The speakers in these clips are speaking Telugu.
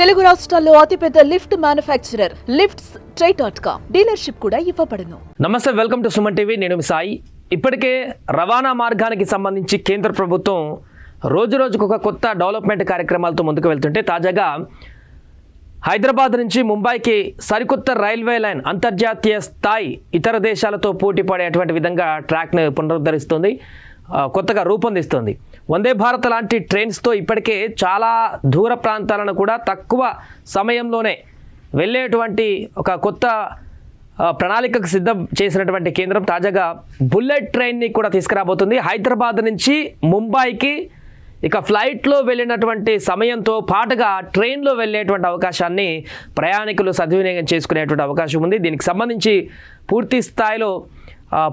తెలుగు రాష్ట్రాల్లో అతిపెద్ద lift manufacturer lifts try dot com dealership కూడా ఇవ్వబడును. నమస్తే వెల్కమ్ టు సుమన్ టీవీ. నేను సాయి. ఇప్పటికే రవాణా మార్గానికి సంబంధించి కేంద్ర ప్రభుత్వం రోజు రోజుకు ఒక కొత్త డెవలప్మెంట్ కార్యక్రమాలతో ముందుకు వెళ్తుంటే తాజాగా హైదరాబాద్ నుంచి ముంబైకి సరికొత్త రైల్వే లైన్ అంతర్జాతీయ స్థాయి ఇతర దేశాలతో పోటీ పడేటువంటి విధంగా ట్రాక్ను పునరుద్ధరిస్తుంది. కొత్తగా రూపొందిస్తుంది. వందే భారత్ లాంటి ట్రైన్స్తో ఇప్పటికే చాలా దూర ప్రాంతాలను కూడా తక్కువ సమయంలోనే వెళ్ళేటువంటి ఒక కొత్త ప్రణాళికకు సిద్ధం చేసినటువంటి కేంద్రం తాజాగా బుల్లెట్ ట్రైన్ని కూడా తీసుకురాబోతుంది. హైదరాబాద్ నుంచి ముంబైకి ఇక ఫ్లైట్లో వెళ్ళినటువంటి సమయంతో పాటుగా ట్రైన్లో వెళ్ళేటువంటి అవకాశాన్ని ప్రయాణికులు సద్వినియోగం చేసుకునేటువంటి అవకాశం ఉంది. దీనికి సంబంధించి పూర్తి స్థాయిలో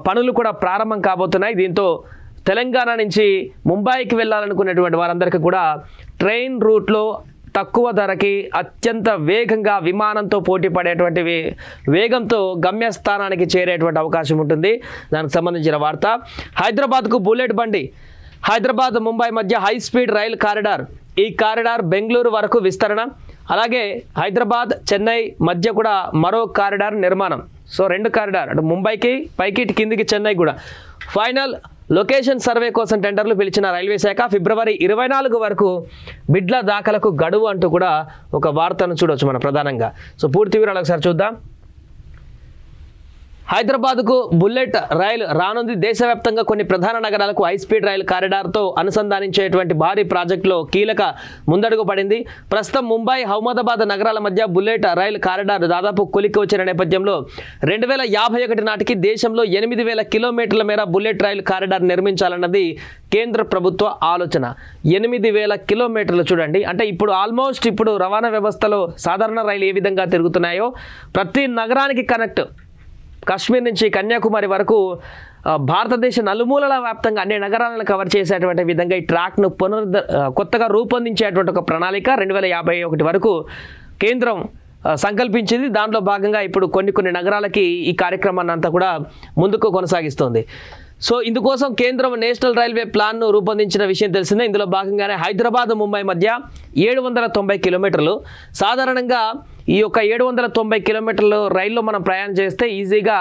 పనులు కూడా ప్రారంభం కాబోతున్నాయి. దీంతో తెలంగాణ నుంచి ముంబైకి వెళ్ళాలనుకునేటువంటి వారందరికీ కూడా ట్రైన్ రూట్లో తక్కువ ధరకి అత్యంత వేగంగా విమానంతో పోటీ పడేటువంటి వేగంతో గమ్యస్థానానికి చేరేటువంటి అవకాశం ఉంటుంది. దానికి సంబంధించిన వార్త. హైదరాబాద్కు బుల్లెట్ బండి. హైదరాబాద్ ముంబై మధ్య హై స్పీడ్ రైలు కారిడార్. ఈ కారిడార్ బెంగళూరు వరకు విస్తరణ. అలాగే హైదరాబాద్ చెన్నై మధ్య కూడా మరో కారిడార్ నిర్మాణం. సో రెండు కారిడార్. అంటే ముంబైకి పైకి కిందికి చెన్నై కూడా. ఫైనల్ లొకేషన్ సర్వే కోసం టెండర్లు పిలిచిన రైల్వే శాఖ ఫిబ్రవరి ఇరవై నాలుగు వరకు బిడ్ల దాఖలకు గడువు అంటూ కూడా ఒక వార్తను చూడవచ్చు మనం ప్రధానంగా. సో పూర్తి వివరాలు ఒకసారి చూద్దాం. హైదరాబాద్కు బుల్లెట్ రైలు రానుంది. దేశవ్యాప్తంగా కొన్ని ప్రధాన నగరాలకు హైస్పీడ్ రైలు కారిడార్తో అనుసంధానించేటువంటి భారీ ప్రాజెక్టులో కీలక ముందడుగు పడింది. ప్రస్తుతం ముంబై అహ్మదాబాద్ నగరాల మధ్య బుల్లెట్ రైలు కారిడార్ దాదాపు కొలిక్కి వచ్చిన నేపథ్యంలో రెండు వేల యాభై ఒకటి నాటికి దేశంలో ఎనిమిది వేల కిలోమీటర్ల మేర బుల్లెట్ రైలు కారిడార్ నిర్మించాలన్నది కేంద్ర ప్రభుత్వ ఆలోచన. ఎనిమిది వేల కిలోమీటర్లు చూడండి. అంటే ఇప్పుడు ఆల్మోస్ట్ ఇప్పుడు రవాణా వ్యవస్థలో సాధారణ రైలు ఏ విధంగా తిరుగుతున్నాయో ప్రతి నగరానికి కనెక్ట్ కాశ్మీర్ నుంచి కన్యాకుమారి వరకు భారతదేశ నలుమూలల వ్యాప్తంగా అన్ని నగరాలను కవర్ చేసేటువంటి విధంగా ఈ ట్రాక్ను పునరుద్ధ కొత్తగా రూపొందించేటువంటి ఒక ప్రణాళిక రెండు వేల యాభై ఒకటి వరకు కేంద్రం సంకల్పించింది. దాంట్లో భాగంగా ఇప్పుడు కొన్ని కొన్ని నగరాలకి ఈ కార్యక్రమాన్ని అంతా కూడా ముందుకు కొనసాగిస్తోంది. సో ఇందుకోసం కేంద్రం నేషనల్ రైల్వే ప్లాన్ను రూపొందించిన విషయం తెలిసిందే. ఇందులో భాగంగానే హైదరాబాద్ ముంబై మధ్య ఏడు వందల తొంభై కిలోమీటర్లు. సాధారణంగా ఈ యొక్క ఏడు వందల తొంభై కిలోమీటర్లు రైల్లో మనం ప్రయాణం చేస్తే ఈజీగా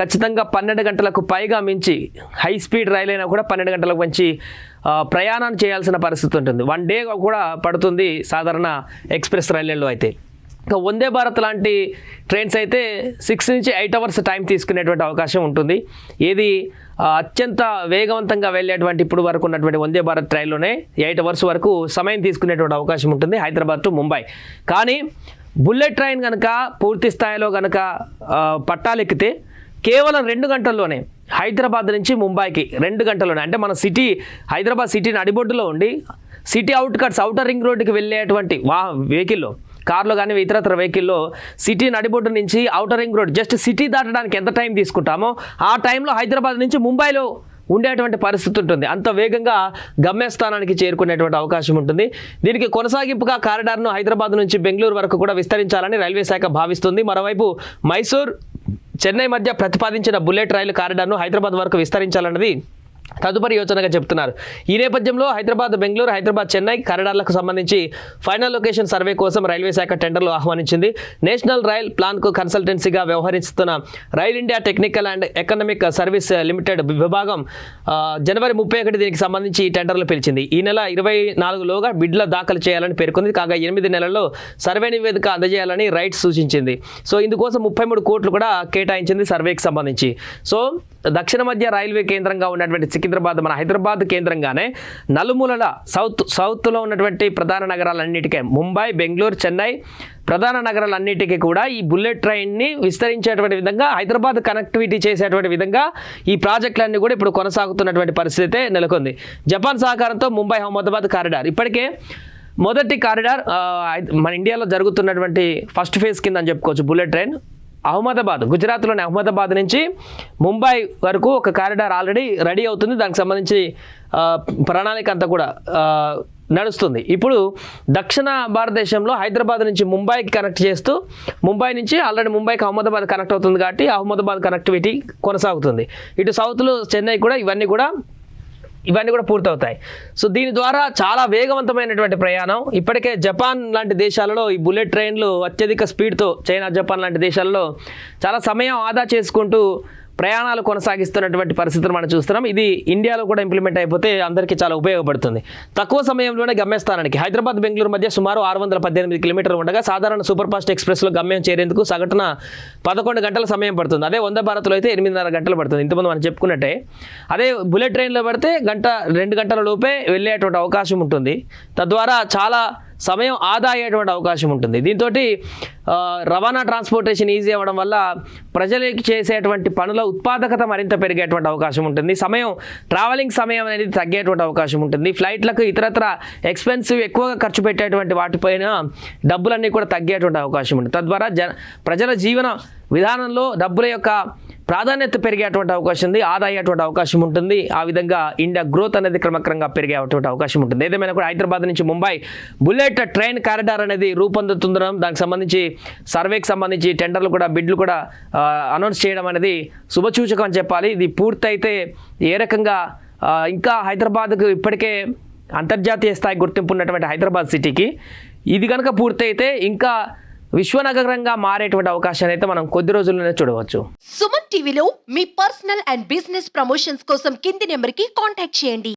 ఖచ్చితంగా పన్నెండు గంటలకు పైగా మించి హై స్పీడ్ రైలు అయినా కూడా పన్నెండు గంటలకు మించి ప్రయాణం చేయాల్సిన పరిస్థితి ఉంటుంది. వన్ డే కూడా పడుతుంది సాధారణ ఎక్స్ప్రెస్ రైళ్ళలో అయితే. ఇంకా వందే భారత్ లాంటి ట్రైన్స్ అయితే సిక్స్ నుంచి ఎయిట్ అవర్స్ టైం తీసుకునేటువంటి అవకాశం ఉంటుంది. ఏది అత్యంత వేగవంతంగా వెళ్ళేటువంటి ఇప్పుడు వరకు ఉన్నటువంటి వందే భారత్ ట్రైన్లోనే ఎయిట్ అవర్స్ వరకు సమయం తీసుకునేటువంటి అవకాశం ఉంటుంది హైదరాబాద్ టు ముంబై. కానీ బుల్లెట్ ట్రైన్ కనుక పూర్తి స్థాయిలో కనుక పట్టాలెక్కితే కేవలం రెండు గంటల్లోనే హైదరాబాద్ నుంచి ముంబైకి రెండు గంటల్లోనే అంటే మన సిటీ హైదరాబాద్ సిటీ నడిబొడ్డులో ఉండి city outskirts outer ring రోడ్డుకి వెళ్ళేటువంటి వా వెహికల్లో కార్లో కానీ ఇతరత్ర వెహికల్లో సిటీ నడిబొడ్డు నుంచి outer ring road just city దాటడానికి ఎంత టైం తీసుకుంటామో ఆ టైంలో హైదరాబాద్ నుంచి ముంబైలో ఉండేటువంటి పరిస్థితి ఉంటుంది. అంత వేగంగా గమ్యస్థానానికి చేరుకునేటువంటి అవకాశం ఉంటుంది. దీనికి కొనసాగింపుగా కారిడార్ను హైదరాబాద్ నుంచి బెంగళూరు వరకు కూడా విస్తరించాలని రైల్వే శాఖ భావిస్తుంది. మరోవైపు మైసూర్ చెన్నై మధ్య ప్రతిపాదించిన బుల్లెట్ రైలు కారిడార్ను హైదరాబాద్ వరకు విస్తరించాలన్నది తదుపరి యోచనగా చెప్తున్నారు. ఈ నేపథ్యంలో హైదరాబాద్ బెంగళూరు హైదరాబాద్ చెన్నై కరడాలకు సంబంధించి ఫైనల్ లొకేషన్ సర్వే కోసం రైల్వే శాఖ టెండర్లు ఆహ్వానించింది. నేషనల్ రైల్ ప్లాన్కు కన్సల్టెన్సీగా వ్యవహరిస్తున్న rail India technical and economic service limited విభాగం జనవరి ముప్పై ఒకటి దీనికి సంబంధించి ఈ టెండర్లు పిలిచింది. ఈ నెల ఇరవై నాలుగులోగా బిడ్ల దాఖలు చేయాలని పేర్కొంది. కాగా ఎనిమిది నెలల్లో సర్వే నివేదిక అందజేయాలని రైట్ సూచించింది. సో ఇందుకోసం ముప్పై మూడు కోట్లు కూడా కేటాయించింది సర్వేకి సంబంధించి. సో దక్షిణ మధ్య రైల్వే కేంద్రంగా ఉన్నటువంటి సికింద్రాబాద్ మన హైదరాబాద్ కేంద్రంగానే నలుమూలల సౌత్ సౌత్లో ఉన్నటువంటి ప్రధాన నగరాలన్నిటికీ ముంబై బెంగళూరు చెన్నై ప్రధాన నగరాలన్నిటికీ కూడా ఈ బుల్లెట్ ట్రైన్ని విస్తరించేటువంటి విధంగా హైదరాబాద్ కనెక్టివిటీ చేసేటువంటి విధంగా ఈ ప్రాజెక్టులన్నీ కూడా ఇప్పుడు కొనసాగుతున్నటువంటి పరిస్థితి నెలకొంది. జపాన్ సహకారంతో ముంబై అహ్మదాబాద్ కారిడార్. ఇప్పటికే మొదటి కారిడార్ మన ఇండియాలో జరుగుతున్నటువంటి ఫస్ట్ ఫేజ్ కింద అని చెప్పుకోవచ్చు బుల్లెట్ ట్రైన్. అహ్మదాబాద్ గుజరాత్లోని అహ్మదాబాద్ నుంచి ముంబై వరకు ఒక కారిడార్ ఆల్రెడీ రెడీ అవుతుంది. దానికి సంబంధించి ప్రణాళిక అంతా కూడా నడుస్తుంది. ఇప్పుడు దక్షిణ భారతదేశంలో హైదరాబాద్ నుంచి ముంబైకి కనెక్ట్ చేస్తూ ముంబై నుంచి ఆల్రెడీ ముంబైకి అహ్మదాబాద్ కనెక్ట్ అవుతుంది కాబట్టి అహ్మదాబాద్ కనెక్టివిటీ కొనసాగుతుంది. ఇటు సౌత్లో చెన్నై కూడా ఇవన్నీ కూడా ఇవన్నీ కూడా పూర్తవుతాయి. సో దీని ద్వారా చాలా వేగవంతమైనటువంటి ప్రయాణం. ఇప్పటికే జపాన్ లాంటి దేశాలలో ఈ బుల్లెట్ ట్రైన్లు అత్యధిక స్పీడ్తో చైనా జపాన్ లాంటి దేశాల్లో చాలా సమయం ఆదా చేసుకుంటూ ప్రయాణాలు కొనసాగిస్తున్నటువంటి పరిస్థితులు మనం చూస్తున్నాం. ఇది ఇండియాలో కూడా ఇంప్లిమెంట్ అయిపోతే అందరికీ చాలా ఉపయోగపడుతుంది. తక్కువ సమయంలోనే గమ్యస్థానానికి హైదరాబాద్ బెంగళూరు మధ్య సుమారు ఆరు వందల పద్దెనిమిది కిలోమీటర్లు ఉండగా సాధారణ సూపర్ ఫాస్ట్ ఎక్స్ప్రెస్లో గమ్యం చేరేందుకు సగటున పదకొండు గంటల సమయం పడుతుంది. అదే వంద భారత్లో అయితే ఎనిమిదిన్నర గంటలు పడుతుంది. ఇంతమంది మనం చెప్పుకున్నట్టే అదే బుల్లెట్ ట్రైన్లో పడితే గంట రెండు గంటల లోపే వెళ్ళేటువంటి అవకాశం ఉంటుంది. తద్వారా చాలా సమయం ఆదా అయ్యేటువంటి అవకాశం ఉంటుంది. దీంతో రవాణా ట్రాన్స్పోర్టేషన్ ఈజీ అవ్వడం వల్ల ప్రజలకి చేసేటువంటి పనుల ఉత్పాదకత మరింత పెరిగేటువంటి అవకాశం ఉంటుంది. సమయం ట్రావెలింగ్ సమయం అనేది తగ్గేటువంటి అవకాశం ఉంటుంది. ఫ్లైట్లకు ఇతరత్ర ఎక్స్పెన్సివ్ ఎక్కువగా ఖర్చు పెట్టేటువంటి వాటిపైన డబ్బులన్నీ కూడా తగ్గేటువంటి అవకాశం ఉంటుంది. తద్వారా జన ప్రజల జీవన విధానంలో డబ్బుల యొక్క ప్రాధాన్యత పెరిగేటువంటి అవకాశం ఉంది ఆదా అయ్యేటువంటి అవకాశం ఉంటుంది. ఆ విధంగా ఇండియా గ్రోత్ అనేది క్రమక్రమంగా పెరిగేటువంటి అవకాశం ఉంటుంది. ఏదేమైనా కూడా హైదరాబాద్ నుంచి ముంబై బుల్లెట్ ట్రైన్ కారిడార్ అనేది రూపొందుతుండడం దానికి సంబంధించి సర్వేకి సంబంధించి టెండర్లు కూడా బిడ్లు కూడా అనౌన్స్ చేయడం అనేది శుభసూచకం అని చెప్పాలి. ఇది పూర్తయితే ఏ రకంగా ఇంకా హైదరాబాద్కు ఇప్పటికే అంతర్జాతీయ స్థాయి గుర్తింపు ఉన్నటువంటి హైదరాబాద్ సిటీకి ఇది కనుక పూర్తయితే ఇంకా విశ్వనగరంగా మారేటువంటి అవకాశాన్ని అయితే మనం కొద్ది రోజుల్లోనే చూడవచ్చు. సుమన్ టీవీలో మీ పర్సనల్ అండ్ బిజినెస్ ప్రమోషన్స్ కోసం కింది నెంబర్కి కాంటాక్ట్ చేయండి.